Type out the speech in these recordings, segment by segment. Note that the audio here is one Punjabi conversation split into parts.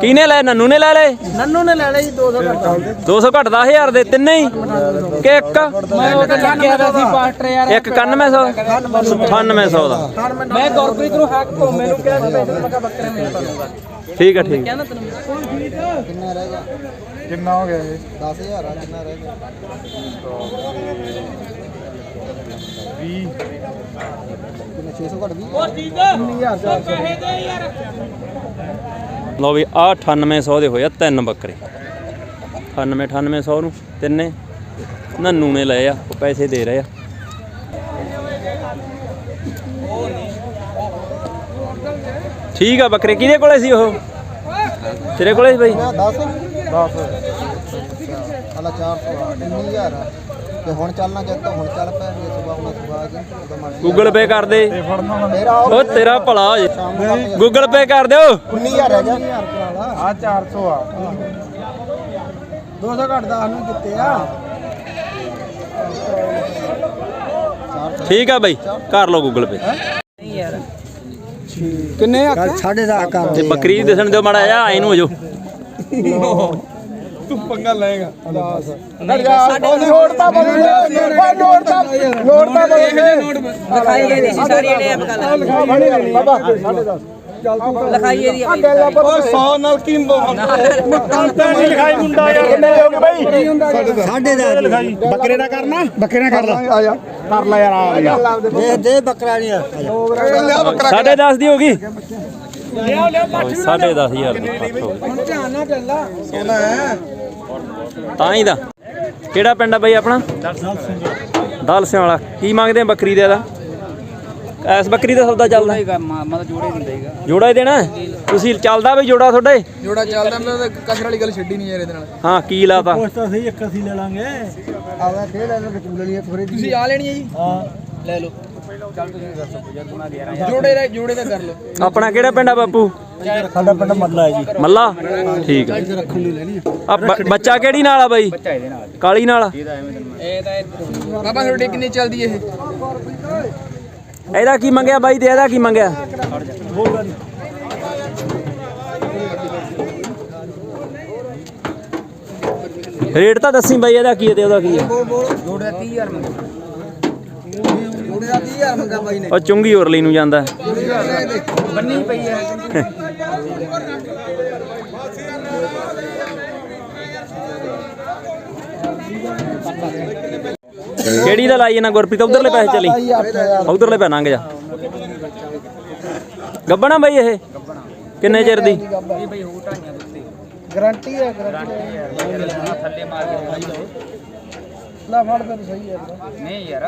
ਕਿਹਨੇ ਲੈ ਨੰਨੂ ਨੇ ਲੈ ਲਏ? ਨੰਨੂ ਨੇ ਲੈ ਲਈ 200 ਘੱਟ 200 ਘੱਟ 10000 ਦੇ ਤਿੰਨੇ ਹੀ? ਕਿ ਇੱਕ? ਮੈਂ ਉਹ ਤਾਂ ਲੱਗਿਆ ਦਾ ਸੀ ਪਾਸਟਰ ਯਾਰ। ਇੱਕ 9100 9800 ਦਾ। ਮੈਂ ਗੁਰਪ੍ਰੀਤ ਨੂੰ ਹੱਕ ਕੋ ਮੈਨੂੰ ਕਿਹਾ ਸੀ ਪੈਸੇ ਮੈਂ ਕਿਹਾ ਬੱਕਰੇ ਮੇਰੇ ਤੋਂ ਠੀਕ ਹੈ ਠੀਕ। ਕਿੰਨਾ ਰਹਿ ਗਿਆ? ਕਿੰਨਾ ਹੋ ਗਿਆ ਇਹ? 10000 ਆ ਕਿੰਨਾ ਰਹਿ ਗਿਆ? 20 ਕਿੰਨਾ 600 ਘੱਟ 20 ਲਓ ਵੀ ਆ 9800 ਦੇ ਹੋਇਆ ਤਿੰਨ ਬੱਕਰੇ। 98 9800 ਨੂੰ ਤਿੰਨੇ। ਨੰਨੂ ਨੇ ਲਏ ਆ, ਉਹ ਪੈਸੇ ਦੇ ਰਹੇ ਆ। ਠੀਕ ਆ ਬੱਕਰੇ, ਕਿਹਦੇ ਕੋਲੇ ਸੀ ਉਹ? ਤੇਰੇ ਕੋਲੇ ਸੀ ਬਾਈ? 10 10 ਅਲਾ 400 19000 ਆ। ਤੇ ਹੁਣ ਚੱਲਣਾ ਜਦ ਤਾਂ ਹੁਣ ਚੱਲ ਪੈਣਗੇ ਸਵੇਰ ਉਹਨਾਂ ਸਵੇਰ ਜੀ ਉਦੋਂ ਮਰਜ਼ੀ ਗੂਗਲ ਪੇ ਕਰ ਦੇ। ਉਹ ਤੇਰਾ ਭਲਾ ਹੋ ਜੇ। ਨੂੰ ਗੂਗਲ ਪੇ ਕਰ ਦਿਓ। 19000 ਰਹਿ ਗਿਆ। 1000 ਕਰਾ ਲਾ ਆ 400 ਆ। 200 ਘੱਟ ਦਾ ਨੂੰ ਕਿੱਤੇ ਆ। ਠੀਕ ਆ ਬਾਈ ਕਰ ਲਓ ਗੂਗਲ ਪੇ ਨਹੀਂ ਯਾਰ। ਕਿੰਨੇ ਆ ਸਾਢੇ ਦਾ ਕਰ ਤੇ ਬੱਕਰੀ ਦਿਸਣ ਦਿਓ ਮਾੜਾ ਜਿਹਾ ਐਨੂੰ ਹੋ ਜਾਓ। ਤੂੰ ਪੰਗਾ ਲਏਗਾ। ਸਾਡੇ ਨੋਟ ਤਾਂ ਬਦਲ ਨੋਟ ਤਾਂ ਨੋਟ ਤਾਂ ਬਦਲ ਲਿਖਾਈ ਇਹਦੀ ਸੀ ਸਾਰੀ ਇਹਨੇ ਆਪ ਬਾਬਾ ਲਿਖਾਈ ਇਹਦੀ ਆ ਗੱਲਾਂ ਪਰ 100 ਨਾਲ ਕੀ ਕੰਟਾ ਨਹੀਂ ਲਿਖਾਈ ਮੁੰਡਾ ਯਾਰ। ਕਿੰਨੇ ਹੋ ਗਏ ਬਾਈ? ਸਾਢੇ ਦਾ। ਲਿਖਾਈ? ਬੱਕਰੇ ਦਾ ਕਰਨਾ? ਬੱਕਰੇ ਨਾਲ ਕਰ ਲਾ। ਆ ਜਾ। ਕਰ ਲੈ ਯਾਰ ਆ ਜਾ। ਦੇ ਦੇ ਬੱਕਰਾ ਨਹੀਂ ਆ ਸਾਢੇ 10 ਦੀ ਹੋ ਗਈ। ਲਿਆ ਲਿਆ ਸਾਢੇ 10000 ਦੀ ਪੱਠ ਹੋ ਗਈ। ਧਿਆਨ ਨਾਲ ਚੱਲਾ ਸੋਨਾ ਹੈ। ਤਾਂ ਹੀ ਦਾ ਕਿਹੜਾ ਪਿੰਡ ਆ ਬਾਈ ਆਪਣਾ? ਦਲ ਸਿੰਘ ਵਾਲਾ। ਕੀ ਮੰਗਦੇ ਆ ਬੱਕਰੀ ਦੇ ਦਾ ਐਸ ਬੱਕਰੀ ਦਾ ਸੌਦਾ ਚੱਲਦਾ। ਮਤਲਬ ਜੋੜੇ ਦਿੰਦਾ ਹੈਗਾ ਜੋੜਾ ਹੀ ਦੇਣਾ? ਤੁਸੀਂ ਚੱਲਦਾ ਬਈ ਜੋੜਾ ਤੁਹਾਡੇ? ਜੋੜਾ ਚੱਲਦਾ ਮੈਂ ਤਾਂ ਕਸਰ ਵਾਲੀ ਗੱਲ ਛੱਡੀ ਨਹੀਂ ਯਾਰ ਇਹਦੇ ਨਾਲ। ਹਾਂ ਕੀ ਲਾਤਾ? ਤਾਂ ਸਹੀ ਇੱਕ ਅਸੀਂ ਲੈ ਲਾਂਗੇ। ਆਵਾ ਫੇਰ ਲੈ ਲਾਂਗੇ ਚੂਲੇ ਲਈ ਥੋੜੀ ਤੁਸੀਂ ਆ ਲੈਣੀ ਹੈ ਜੀ। ਹਾਂ। ਲੈ ਲਓ। ਚੱਲ ਤੁਸੀਂ ਦੱਸੋ ਜਦ ਗੁਣਾ ਦੇ ਰਹਾ ਜੋੜੇ ਦਾ ਜੋੜੇ ਦਾ ਕਰ ਲਓ। ਆਪਣਾ ਕਿਹੜਾ ਪਿੰਡ ਆ ਬਾਪੂ? ਸਾਡਾ ਪਿੰਡ ਮੱਲਾ ਹੈ ਜੀ। ਮੱਲਾ? ਠੀਕ ਆ। ਰੱਖਣ ਲਈ ਲੈਣੀ ਆ ਬ- ਬੱਚਾ ਕਿਹੜੀ ਨਾਲ ਆ ਬਾਈ? ਕਾਲੀ ਨਾਲ ਆ? ਇਹ ਤਾਂ ਬਾਬਾ ਤੁਹਾਡੀ ਕਿੰਨੀ ਚੱਲਦੀ ਇਹ? ਇਹਦਾ ਕੀ ਮੰਗਿਆ ਬਾਈ ਤੇ ਇਹਦਾ ਕੀ ਮੰਗਿਆ? ਰੇਟ ਤਾਂ ਦੱਸੀ ਬਾਈ ਇਹਦਾ ਕੀ ਹੈ ਤੇ ਉਹਦਾ ਕੀ ਹੈ? ਜੋੜੇ ਦਾ 30000 ਮੰਗਦਾ ਜੋੜੇ ਦਾ 30000 ਮੰਗਾ ਬਾਈ ਨੇ। ਉਹ ਚੁੰਗੀ ਉਰਲੀ ਨੂੰ ਜਾਂਦਾ। ਹੈ। ਬੰਨੀ ਪਈ ਹੈ। ਕਿਹੜੀ ਦਾ ਲਾਈ ਇਹਨਾਂ ਗੁਰਪ੍ਰੀਤ? ਉਧਰਲੇ ਪੈਸੇ ਚਲੀ। ਉਧਰਲੇ ਪੈ ਜਾ। ਗੱਬਣਾ ਬਾਈ ਇਹ? ਕਿੰਨੇ ਚਿਰ ਦੀ? ਗਾਰੰਟੀ ਹੈ ਗਾਰੰਟੀ ਥੱਲੇ ਮਾਰ ਕੇ ਲੈ ਫੜ ਫਿਰ ਸਹੀ ਹੈ ਨਹੀਂ ਯਾਰ।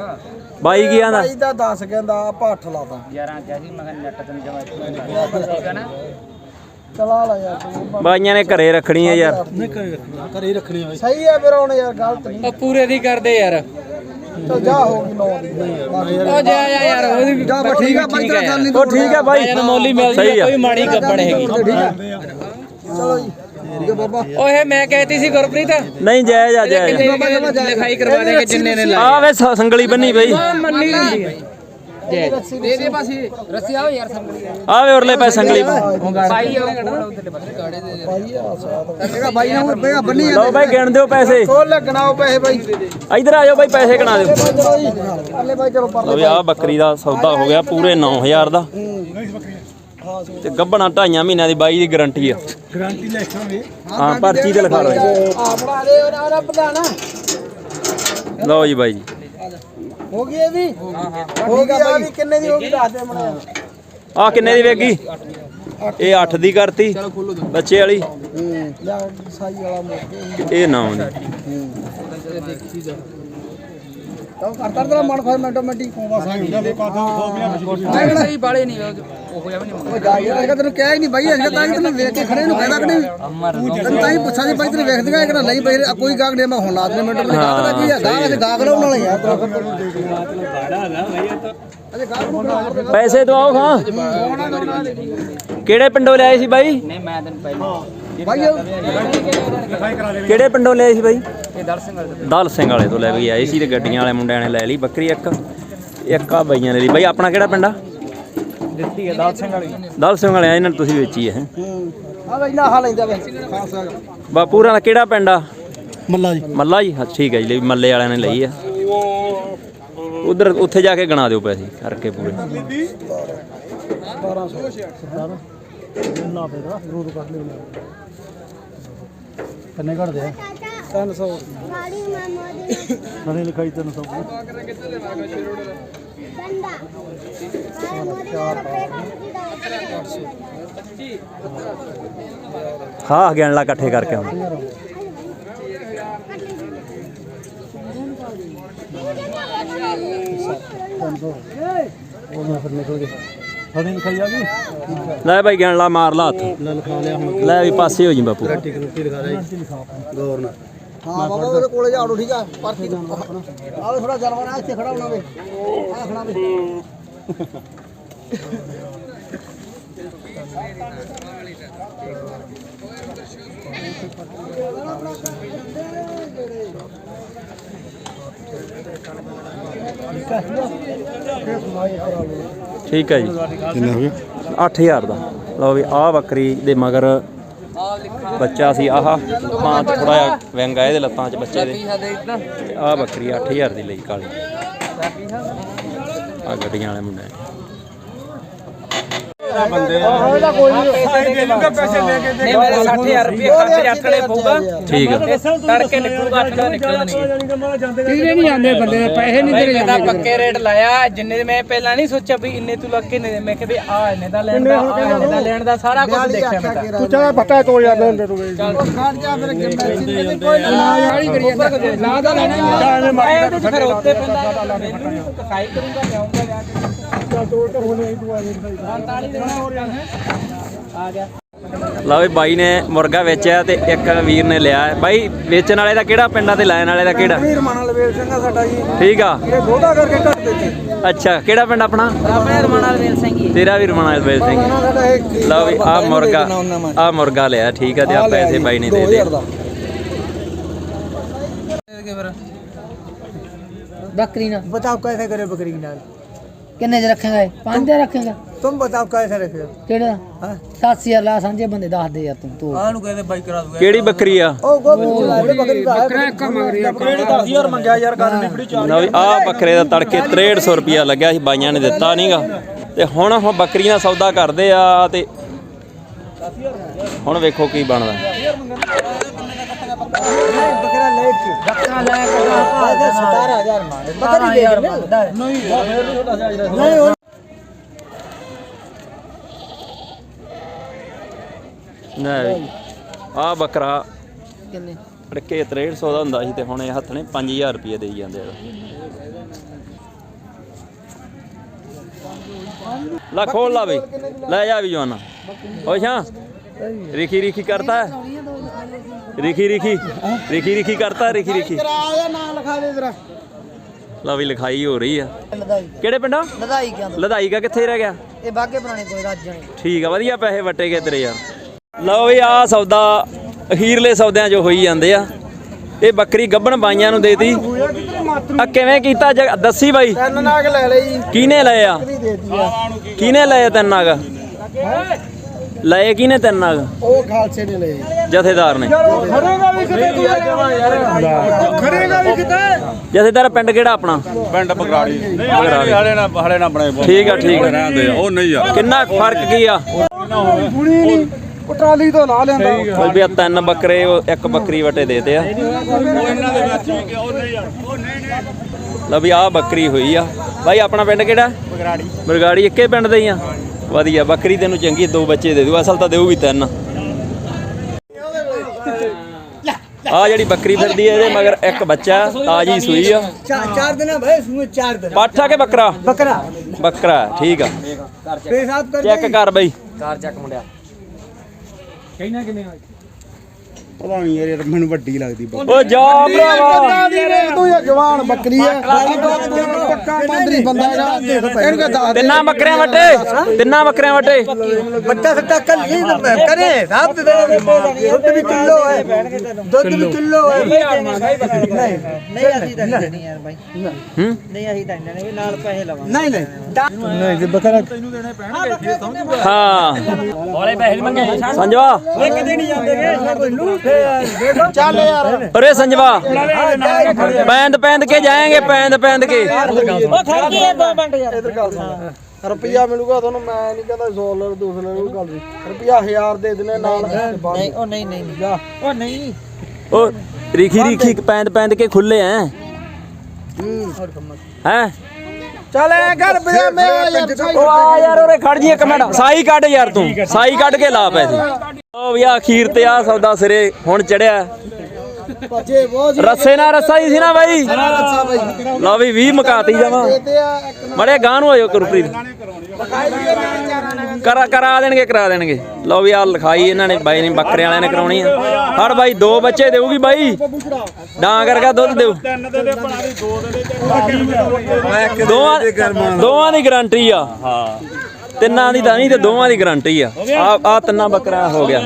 ਬਾਈ ਕੀ ਆਂਦਾ? ਭਾਈ ਦਾ 10 ਕਹਿੰਦਾ ਆਪਾਂ 8 ਲਾਤਾ 11 ਕਿਹਾ ਮੈਂ ਨੈਟ ਤੈਨੂੰ ਜਮਾ ਠੀਕ ਹੈ ਨਾ? ਚਲਾ ਲਾ ਯਾਰ ਬਾਈਆਂ ਨੇ ਘਰੇ ਰੱਖਣੀ ਹੈ ਯਾਰ। ਨਹੀਂ ਘਰੇ ਰੱਖਣੀ ਘਰੇ ਹੀ ਰੱਖਣੀ ਹੈ ਸਹੀ ਹੈ ਫਿਰ ਹੁਣ ਯਾਰ ਗਲਤ ਨਹੀਂ। ਉਹ ਪੂਰੇ ਦੀ ਕਰਦੇ ਯਾਰ। ਚਲ ਜਾ ਹੋ ਗਈ 9 ਦੀ। ਉਹ ਜਾ ਜਾ ਯਾਰ ਉਹਦੀ ਵੀ ਜਾ ਠੀਕ ਆ ਬਾਈ ਤੇਰਾ ਗੱਲ ਨਹੀਂ ਉਹ ਠੀਕ ਹੈ ਬਾਈ। ਮੌਲੀ ਮਿਲਦੀ ਸਹੀ ਆ। ਕੋਈ ਮਾੜੀ ਗੱਬੜ ਹੈਗੀ। ਚਲੋ ਜੀ। ਓਏ ਮੈਂ ਕਹਿਤੀ ਸੀ ਗੁਰਪ੍ਰੀਤ। ਨਹੀਂ ਜਾਇਜ਼ ਆ ਜਾਇਜ਼। ਲਿਖਾਈ ਕਰਵਾ ਦੇਗੇ ਜਿੰਨੇ ਨੇ ਆ ਵੇ ਸੰਗਲੀ ਬੰਨੀ ਬਈ। ਮੰਨੀ ਹੁੰਦੀ ਹੈ ਦੇ ਦੇ ਬਸ ਰੱਸੀ ਆਓ ਯਾਰ ਸੰਗਲੀ ਆ। ਵੇ ਉਰਲੇ ਪੈ ਸੰਗਲੀ। ਭਾਈ ਆਓ ਉਧਰਲੇ ਪਾਸੇ ਗਾੜੇ ਦੇ ਭਾਈ ਆ ਸਾਥ ਤੇਰਾ ਬਾਈ ਨੇ ਹੁਣ ਬੇਗਾ ਬੰਨੀ ਲਓ ਬਾਈ ਗਿਣ ਦਿਓ ਪੈਸੇ। ਉਹ ਲੱਗਣਾ ਉਹ ਪੈਸੇ ਭਾਈ ਇਧਰ ਆ ਜਾਓ ਬਾਈ ਪੈਸੇ ਗਿਣਾ ਦਿਓ। ਅੱਲੇ ਭਾਈ ਚਲੋ ਪਰ ਲਓ ਆ ਬੱਕਰੀ ਦਾ ਸੌਦਾ ਹੋ ਗਿਆ ਪੂਰੇ 9000 ਦਾ। ਤੇ ਗੱਬਣਾ ਢਾਈਆਂ ਮਹੀਨਿਆਂ ਦੀ ਬਾਈ ਦੀ ਗਾਰੰਟੀ ਆ। ਗਾਰੰਟੀ ਲੈ ਖਾਂਗੇ ਹਾਂ ਪਰਚੀ ਤੇ ਲਿਖਾ ਲਓ ਆ ਬਣਾ ਦੇ ਉਹਨਾਂ ਦਾ ਪ੍ਰਧਾਨ ਲਓ ਜੀ ਬਾਈ। ਜੀ ਹੋ ਗਈ ਇਹ ਵੀ? ਹੋ ਗਈ ਆ ਵੀ ਕਿੰਨੇ ਦੀ ਹੋ ਗਈ? ਦੱਸ ਦੇ ਮਣਾ ਆ ਕਿੰਨੇ ਦੀ ਵੇਗੀ ਇਹ 8 ਦੀ ਕਰਤੀ ਬੱਚੇ ਵਾਲੀ। ਲੈ ਸਾਈ ਵਾਲਾ ਮੋਕੇ ਇਹ 9 ਦੀ ਤਾਂ ਕਰਤਾ ਤੇਰਾ ਮਨ ਫਿਰ ਮਿੰਟੋ ਮਿੰਟੀ। ਨਹੀਂ ਸਹੀ ਬਾਲੇ ਨਹੀਂ ਉਹ ਜਾ ਵੀ ਨਹੀਂ ਉਹ ਜਾ ਯਾਰ ਅਜਾ ਤੈਨੂੰ ਕਿਹਾ ਹੀ ਨਹੀਂ ਬਾਈ ਅਜਾ ਤਾਂ ਹੀ ਤੈਨੂੰ ਵੇਖ ਕੇ ਖੜੇ ਨੂੰ ਕਹਿਦਾ ਕਿ ਨਹੀਂ? ਤੈਨੂੰ ਤਾਂ ਹੀ ਪੁੱਛਾਂ ਸੀ ਬਾਈ ਤੈਨੂੰ ਵੇਖਦੀਆਂ ਇੱਕ ਨਾ ਨਹੀਂ ਬਾਈ ਕੋਈ ਗਾਗ ਮੈਂ ਹੁਣ ਲਾ ਦਨੇ ਮਿੰਟ ਕੀ ਆ? ਗਾਗ ਅਸੀਂ ਗਾਗ ਲਾਉਣ ਵਾਲੇ ਪੈਸੇ ਆਓ ਖਾਂ। ਕਿਹੜੇ ਪਿੰਡੋਂ ਲਿਆਏ ਸੀ ਬਾਈ? ਨਹੀਂ ਮੈਂ ਤੈਨੂੰ ਪਹਿਲਾਂ ਬਾਈ ਕਿਹੜੇ ਪਿੰਡੋਂ ਲਿਆਏ ਸੀ ਬਾਈ? ਇਹ ਦਲ ਸਿੰਘ ਵਾਲੇ ਤੋਂ। ਲੈ ਕੇ ਆਏ ਸੀ ਤੇ ਗੱਡੀਆਂ ਵਾਲੇ ਮੁੰਡਿਆਂ ਨੇ ਲੈ ਲਈ ਬੱਕਰੀ ਇੱਕ। ਇੱਕ ਆ ਬਈਆਂ ਨੇ ਲਈ। ਬਾਈ ਆਪਣਾ ਕਿਹੜਾ ਪਿੰਡ ਆ? ਦਿੱਤੀ ਹੈ ਦਾਲ ਸਿੰਘ ਵਾਲੀ। ਦਲ ਸਿੰਘ ਵਾਲਿਆਂ ਇਹਨਾਂ ਨੂੰ ਤੁਸੀਂ ਵੇਚੀ ਹੈ ਆ ਬਈ ਨਾ ਹਾ ਲੈਂਦਾ ਵੇ। ਖਾਲਸਾ ਬਾਪੂਰਾਂ ਦਾ ਕਿਹੜਾ ਪਿੰਡ ਆ? ਮੱਲਾ ਜੀ। ਮੱਲਾ ਜੀ? ਹਾਂ ਠੀਕ ਹੈ ਜੀ ਲਈ ਮੱਲੇ ਵਾਲਿਆਂ ਨੇ ਲਈ ਆ। ਉਧਰ ਉੱਥੇ ਜਾ ਕੇ ਗਣਾ ਦਿਓ ਪੈਸੇ ਕਰਕੇ ਪੂਰੇ। ਨਾ ਜ਼ਰੂਰ ਰੂਦ ਕੱਢ ਲਈ ਕਿੰਨੇ ਘੜਦੇ ਆ? 300 ਗਾੜੀ ਮੈਂ ਮੋਦੀ ਨਾਲੇ ਲਿਖਾਈ 300 ਬੰਦਾ ਮੈਂ ਮੋਦੀ ਦਾ ਪੇਟ ਹਾਂ ਗਿਆਨ ਲਾ ਇਕੱਠੇ ਕਰਕੇ ਹੁਣ ਉਹ ਨਾ ਫਿਰ ਨਿਕਲ ਗਿਆ। ਨਵੇਂ ਲਿਖਾਈ ਆ ਗਈ ਲੈ ਭਾਈ ਗਿਣ ਲਾ ਮਾਰ ਲਾ ਹੱਥ। ਲੈ ਲਿਖਾ ਲਿਆ ਹੁਣ ਲੈ ਵੀ ਪਾਸੇ ਹੋ ਜੀ ਬਾਪੂ। ਟਿਕ ਰੋਟੀ ਲਿਖਾ ਰਿਹਾ ਗੌਰ ਨਾਲ ਹਾਂ ਬਾਬਾ ਉਹਦੇ ਕੋਲੇ ਜਾੜੋ ਠੀਕ ਆ? ਪਰਚੀ ਆਵੇ ਥੋੜਾ ਜਲਵਾਨ ਆ ਇੱਥੇ ਖੜਾ ਹੋਣਾ ਵੇ। ਆ ਖੜਾ ਵੇ। ਠੀਕ ਹੈ ਜੀ। ਕਿੰਨਾ ਹੋ ਗਿਆ? 8000 ਦਾ। ਲਓ ਵੀ ਆਹ ਬੱਕਰੀ ਦੇ ਮਗਰ ਬੱਚਾ ਸੀ ਆਹ। ਮਾਂ ਚ ਥੋੜਾ ਜਿਹਾ ਵਿੰਗ ਆ ਇਹਦੇ ਲੱਤਾਂ 'ਚ ਬੱਚੇ ਦੇ। ਆਹ ਬੱਕਰੀ 8000 ਦੀ ਲਈ ਕਾਲੀ। ਆ ਗੱਡੀਆਂ ਵਾਲੇ ਮੁੰਡੇ। ਨੇ। ਨਹੀਂ ਮੇਰੇ 60000 ਰੁਪਏ ਖਰਚ ਰੱਖਣੇ ਪਊਗਾ ਠੀਕ ਆ ਤੜਕੇ ਨਿਕਲੂਗਾ ਅੱਠ ਦਾ ਨਿਕਲਦਾ ਨਹੀਂ ਕਿਹਨੇ ਨਹੀਂ ਆਂਦੇ ਬੰਦੇ ਦੇ ਪੈਸੇ ਨਹੀਂ ਤੇਰੇ ਮੈਂ ਤਾਂ ਪੱਕੇ ਰੇਟ ਲਾਇਆ ਜਿੰਨੇ ਦੇ ਮੈਂ ਪਹਿਲਾਂ ਨਹੀਂ ਸੋਚਿਆ ਵੀ ਇੰਨੇ ਤੂੰ ਲੱਗ ਕਿੰਨੇ ਦੇ ਮੈਂ ਕਿਹਾ ਵੀ ਆ ਇੰਨੇ ਦਾ ਲੈਣ ਦਾ ਆ ਇੰਨੇ ਦਾ ਲੈਣ ਦਾ ਸਾਰਾ ਕੁਝ ਦੇਖਿਆ ਮੈਂ ਤਾਂ ਤੂੰ ਚਾਹ ਪੱਟਾ ਤੋਂ ਯਾਰ ਦੇ ਦੂਗੇ ਖਾਣ ਜਾ ਫਿਰ ਕਿੰਨੇ ਕੋਈ ਨਾ ਯਾਰੀ ਕਰੀ ਜਾਂਦਾ ਲਾ ਦਾ ਲੈਣਾ ਮੈਂ ਇਹਦੇ ਚ ਫਿਰ ਉੱਤੇ ਪੈਂਦਾ ਮੈਨੂੰ ਕਸਾਈ ਕਰੂੰਗਾ ਲਿਆਉਂਗਾ ਲਿਆ ਕੇ ਲਓ ਵੀ ਬਾਈ ਨੇ ਮੁਰਗਾ ਵੇਚਿਆ ਤੇ ਇੱਕ ਵੀਰ ਨੇ ਲਿਆ। ਬਾਈ ਵੇਚਣ ਵਾਲੇ ਦਾ ਕਿਹੜਾ ਪਿੰਡਾਂ ਤੇ ਲੈਣ ਵਾਲੇ ਦਾ ਕਿਹੜਾ? ਵੀਰ ਮਾਨਾ ਲਵੇਲ ਸਿੰਘ ਆ ਸਾਡਾ ਜੀ। ਠੀਕ ਆ। ਇਹ ਛੋਟਾ ਕਰਕੇ ਘੱਟ ਦਿੱਤੀ ਅੱਛਾ ਕਿਹੜਾ ਪਿੰਡ ਆਪਣਾ? ਆਪਣਾ ਰਮਾਨਾ ਲਵੇਲ ਸਿੰਘ ਹੀ ਤੇਰਾ ਵੀ ਰਮਾਨਾ ਲਵੇਲ ਸਿੰਘ ਲਓ ਵੀ ਆ ਮੁਰਗਾ ਆ ਮੁਰਗਾ ਲਿਆ ਠੀਕ ਆ ਤੇ ਆ ਪੈਸੇ ਬਾਈ ਨੇ ਦੇ ਦੇ ਬੱਕਰੀ ਨਾਲ। ਬਤਾਓ ਕੈਸੇ ਕਰੇ ਬੱਕਰੀ ਨਾਲ? नाल किन्ने च रखेगा पांच दे रखेगा तुम बताओ कैसे रखे केड़ा हाँ सत्त हजार ला सांझे बंदे दस दे यार तू तू ਆਹ ਨੂੰ ਕਹਿੰਦੇ ਬਾਈ ਕਰਾ ਦੂਗਾ ਕਿਹੜੀ ਬੱਕਰੀ ਆ ओ गोभी चला बकरी का बकरा का मंग रही है बकरी 10000 ਮੰਗਿਆ ਯਾਰ ਗੱਲ ਨਿਬੜੀ ਲਓ ਵੀ ਆ ਬੱਕਰੇ ਦਾ ਤੜਕੇ 6300 ਰੁਪਿਆ ਲੱਗਿਆ ਸੀ ਬਾਈਆਂ ਨੇ ਦਿੱਤਾ ਨਹੀਂਗਾ ਤੇ ਹੁਣ ਉਹ ਬੱਕਰੀ ਦਾ ਸੌਦਾ ਕਰਦੇ ਆ ਤੇ ਹੁਣ ਵੇਖੋ ਕੀ ਬਣਦਾ ધક્કા લાયક હતા સતારા હજાર માં પકડી હજાર નહીં નહીં ਨਹੀਂ ਆ ਬੱਕਰਾ ਕਿੰਨੇ? ਅੜਕੇ 6300 ਦਾ ਹੁੰਦਾ ਸੀ ਤੇ ਹੁਣ ਇਹ ਹੱਥ ਨੇ 5000 ਰੁਪਏ ਦੇਈ ਜਾਂਦੇ ਆ। ਲਾ ਖੋਲ ਲਾ ਬਈ। ਲੈ ਜਾ ਵੀ ਜਵਾਨਾ। ਓਏ ਛਾਂ। ਰਿਖੀ ਰਿਖੀ ਕਰਤਾ? ਰਿਖੀ ਰਿਖੀ। ਰਿਖੀ ਰਿਖੀ ਕਰਤਾ ਰਿਖੀ ਰਿਖੀ। ਤੇਰਾ ਲਓ ਵੀ ਲਿਖਾਈ ਹੋ ਰਹੀ ਆ। ਕਿਹੜੇ ਪਿੰਡੋਂ? ਲਦਾਈ ਕਿਉਂ ਲਦਾਈ ਦਾ ਕਿੱਥੇ ਰਹਿ ਗਿਆ? ਇਹ ਬਾਗੇ ਪੁਰਾਣੇ ਕੋਈ ਰਾਜ ਜਣੇ ਠੀਕ ਆ ਵਧੀਆ ਪੈਸੇ ਵਟੇ ਗਏ ਤੇਰੇ ਯਾਰ। ਲਓ ਵੀ ਆ ਸੌਦਾ ਅਖੀਰਲੇ ਸੌਦਿਆਂ ਜੋ ਹੋਈ ਜਾਂਦੇ ਆ। ਇਹ ਬੱਕਰੀ ਗੱਭਣ ਬਾਈਆਂ ਨੂੰ ਦੇਤੀ। ਆ ਕਿਵੇਂ ਕੀਤਾ ਦੱਸੀ ਬਾਈ। ਤਿੰਨ ਨਾਗ ਲੈ ਲਈ ਕਿਹਨੇ ਲਏ ਆ? ਕਿਨੇ ਲਏ ਤਿੰਨ ਨਾਗ? ਲਏ ਕਿਹਨੇ ਤਿੰਨ ਨਾਗ ਉਹ ਖਾਲਸੇ ਨੇ ਲਏ। ਜਥੇਦਾਰ ਨੇ। ਖੜੇਗਾ ਵੀ ਕਿਤੇ ਤੂੰ? ਯਾਰ ਖੜੇਗਾ ਵੀ ਕਿਤੇ? ਜਥੇਦਾਰ ਪਿੰਡ ਕਿਹੜਾ ਆਪਣਾ? ਪਿੰਡ ਬਗਰਾੜੀ। ਬਗਰਾੜੀ। ਹਾਲੇ ਨਾ ਹਾਲੇ ਨਾ ਬਣੇ ਠੀਕ ਆ ਠੀਕ ਆ। ਰਹਿੰਦੇ ਆ ਉਹ ਨਹੀਂ ਯਾਰ ਕਿੰਨਾ ਫ਼ਰਕ ਕੀ ਆ? ਹੁਣੀ ਨਹੀਂ ਉਹ ਟਰਾਲੀ ਤੋਂ ਲਾ ਲੈਂਦਾ ਬਲ ਵੀ ਆ ਤਿੰਨ ਬੱਕਰੇ ਉਹ ਇੱਕ ਬੱਕਰੀ ਵਟੇ ਦੇਤੇ ਆ। ਲਓ ਵੀ ਆ ਬੱਕਰੀ ਹੋਈ ਆ। ਬਾਈ ਆਪਣਾ ਪਿੰਡ ਕਿਹੜਾ? ਬਰਗਾੜੀ ਬਰਗਾੜੀ ਇੱਕੇ ਪਿੰਡ ਦੇ ਹੀ ਆ? ਵਧੀਆ ਬੱਕਰੀ ਤੈਨੂੰ ਚੰਗੀ ਦੋ ਬੱਚੇ ਦੇ ਦੂ ਅਸਲ ਤਾਂ ਦੇਊਗੀ ਤਿੰਨ। ਆ ਜਿਹੜੀ ਬੱਕਰੀ ਫਿਰਦੀ ਹੈ ਇਹਦੇ ਮਗਰ ਇੱਕ ਬੱਚਾ ਤਾਜੀ ਸੂਈ ਆ। ਚਾਰ ਦਿਨ ਭਾਈ ਸੁਣ ਚਾਰ ਦਿਨ। ਪਾਠਾ ਕੇ ਬੱਕਰਾ? ਬੱਕਰਾ। ਬੱਕਰਾ ਠੀਕ ਆ। ਚੈੱਕ ਕਰ ਬਈ। ਕਾਰ ਚੱਕ ਮੁੰਡਿਆ। ਕਹਿਣਾ ਕਿੰਨੇ ਪਤਾ ਨਹੀਂ ਯਾਰ ਮੈਨੂੰ ਵੱਡੀ ਲੱਗਦੀ ਬਹੁਤ। ਓ ਜਾ ਭਰਾਵਾ। ਤੂੰ ਇਹ ਜਵਾਨ ਬੱਕਰੀ ਹੈ ਪੱਕਾ ਮੰਦਰੀ ਬੰਦਾ ਇਹਦਾ ਇਹਨੂੰ ਕਹ ਦੱਸ ਦੇ। ਤਿੰਨਾਂ ਬੱਕਰਿਆਂ ਵੱਟੇ ਤਿੰਨਾਂ ਬੱਕਰਿਆਂ ਵੱਟੇ ਬੱਚਾ ਸੱਟਾ ਕੱਲ ਹੀ ਕਰੇ ਸਾਹਬ ਦੇ ਦੁੱਧ ਵੀ ਕਿਲੋ ਹੈ ਦੁੱਧ ਵੀ ਕਿਲੋ ਹੈ ਨਹੀਂ ਅਸੀਂ ਤਾਂ ਨਹੀਂ ਯਾਰ ਬਾਈ। ਹੂੰ? ਨਹੀਂ ਅਸੀਂ ਤਾਂ ਨਹੀਂ ਨਾਲ ਪੈਸੇ ਲਵਾਂਗੇ। ਨਹੀਂ ਨਹੀਂ। ਨਹੀਂ ਜੇ ਬੱਕਰਾ ਹਾਂ ਵਾਲੇ ਪੈਸੇ ਮੰਗੇ। ਸੰਜਵਾ। ਚੱਲ ਯਾਰ। ਅਰੇ ਸੰਜਵਾ ਪੈਂਦ ਪੈਂਦ ਕੇ ਜਾਏਂਗੇ ਪੈਂਦ ਪੈਂਦ ਕੇ। ਰੁਪਿਆ ਮਿਲੂਗਾ ਤੁਹਾਨੂੰ ਮੈਂ ਨਹੀਂ ਕਹਿੰਦਾ 100 ਲੈ 200 ਲੈ ਉਹ ਗੱਲ ਨਹੀਂ। ਰੁਪਿਆ 1000 ਦੇ ਦੇਣੇ ਨਾਲ। ਨਹੀਂ ਉਹ ਨਹੀਂ ਨਹੀਂ। ਨਹੀਂ ਉਹ ਨਹੀਂ। ਓ ਰੀਖੀ ਰੀਖੀ ਪੈਂਦ ਪੈਂਦ ਕੇ ਖੁੱਲੇ ਐ। ਹੈ। ਚੱਲ ਐ ਕਰ ਬਿਆ ਮੈਂ ਯਾਰ ਓ ਆ ਯਾਰ ਉਰੇ ਖੜ ਜੀ ਇੱਕ ਮਿੰਟ। ਸਾਈ ਕੱਢ। ਯਾਰ ਤੂੰ। ਸਾਈ ਕੱਢ ਕੇ ਲਾ ਪੈਸੇ। ਓ ਵੀ ਅਖੀਰ ਤੇ ਆ ਸੌਦਾ ਸਿਰੇ ਹੁਣ ਚੜਿਆ। ਭੱਜੇ ਬਹੁਤ ਰੱਸੇ ਨਾਲ ਰੱਸਾ ਹੀ ਸੀ ਨਾ ਬਾਈ। ਲਓ ਵੀ 20 ਮਕਾਤੀ ਜਾਵਾਂ। ਮੜੇ ਗਾਂ ਨੂੰ ਆਇਓ ਗੁਰਪ੍ਰੀਤ। ਕਰਾ ਕਰਾ ਦੇਣਗੇ ਕਰਾ ਦੇਣਗੇ। ਲਓ ਵੀ ਆ ਲਿਖਾਈ ਇਹਨਾਂ ਨੇ ਬਾਈ ਨੇ ਬੱਕਰੇ ਵਾਲਿਆਂ ਨੇ ਕਰਾਉਣੀ ਆ। ਹੜ ਬਾਈ ਦੋ ਬੱਚੇ ਦੇਊਗੀ ਬਾਈ। ਡਾਂ ਕਰਕੇ ਦੁੱਧ ਦੇਊ। ਤਿੰਨ ਦੇ ਦੇ ਬਣਾ ਦੀ ਦੋ ਦੇ ਦੇ ਦੋਵਾਂ ਦੋਵਾਂ ਦੀ ਗਾਰੰਟੀ ਆ। ਹਾਂ। ਤਿੰਨਾਂ ਦੀ ਤਾਂ ਨਹੀਂ ਤੇ ਦੋਵਾਂ ਦੀ ਗਾਰੰਟੀ ਆ। ਆ ਆ ਤਿੰਨਾਂ ਬੱਕਰਾ ਹੋ ਗਿਆ।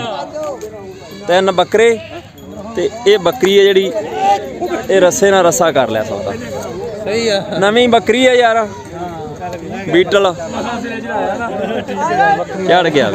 ਤਿੰਨ ਬੱਕਰੇ ਤੇ ਇਹ ਬੱਕਰੀ ਹੈ ਜਿਹੜੀ ਇਹ ਰੱਸੇ ਨਾਲ ਰੱਸਾ ਕਰ ਲਿਆ ਸੌਦਾ। ਸਹੀ ਆ। ਨਵੀਂ ਬੱਕਰੀ ਆ ਯਾਰ। ਬੀਟਲ। ਚੜ ਗਿਆ